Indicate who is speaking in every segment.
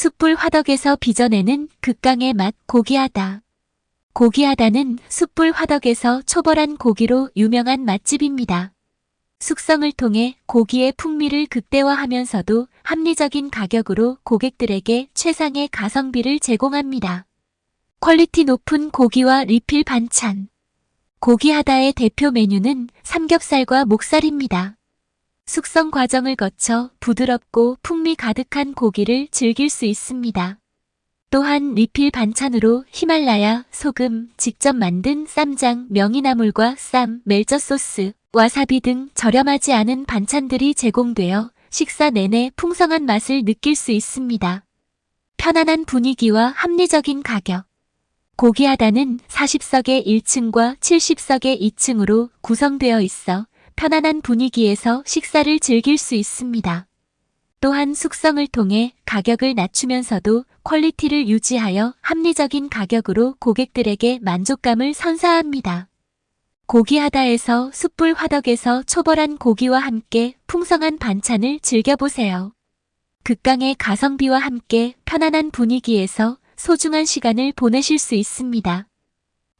Speaker 1: 숯불 화덕에서 빚어내는 극강의 맛 고기하다. 고기하다는 숯불 화덕에서 초벌한 고기로 유명한 맛집입니다. 숙성을 통해 고기의 풍미를 극대화하면서도 합리적인 가격으로 고객들에게 최상의 가성비를 제공합니다. 퀄리티 높은 고기와 리필 반찬. 고기하다의 대표 메뉴는 삼겹살과 목살입니다. 숙성 과정을 거쳐 부드럽고 풍미 가득한 고기를 즐길 수 있습니다. 또한 리필 반찬으로 히말라야, 소금, 직접 만든 쌈장, 명이나물과 쌈, 멜젓 소스, 와사비 등 저렴하지 않은 반찬들이 제공되어 식사 내내 풍성한 맛을 느낄 수 있습니다. 편안한 분위기와 합리적인 가격. 고기하다는 40석의 1층과 70석의 2층으로 구성되어 있어 편안한 분위기에서 식사를 즐길 수 있습니다. 또한 숙성을 통해 가격을 낮추면서도 퀄리티를 유지하여 합리적인 가격으로 고객들에게 만족감을 선사합니다. 고기하다에서 숯불 화덕에서 초벌한 고기와 함께 풍성한 반찬을 즐겨보세요. 극강의 가성비와 함께 편안한 분위기에서 소중한 시간을 보내실 수 있습니다.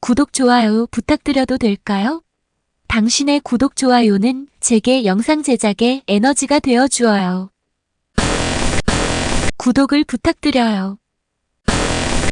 Speaker 1: 구독, 좋아요 부탁드려도 될까요? 당신의 구독, 좋아요는 제게 영상 제작에 에너지가 되어 주어요. 구독을 부탁드려요.